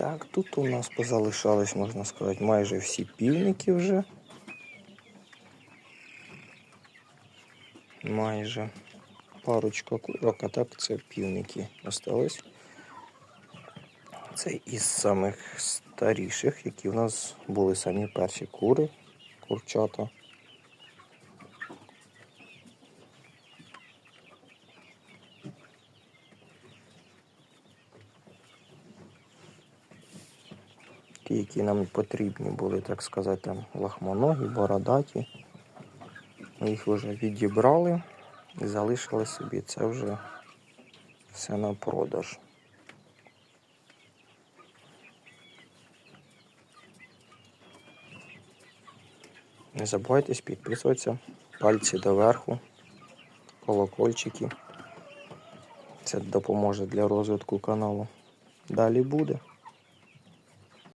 Так, тут у нас позалишались, можна сказати, майже всі півники вже. Майже парочка курок, а так це півники остались. Це із самих старіших, які в нас були самі перші кури, курчата. Ті, які нам потрібні були, так сказати, там лахмоногі, бородаті. Ми їх вже відібрали і залишили собі. Це вже все на продаж. Не забувайте підписуватися, пальці доверху, колокольчики. Це допоможе для розвитку каналу. Далі буде.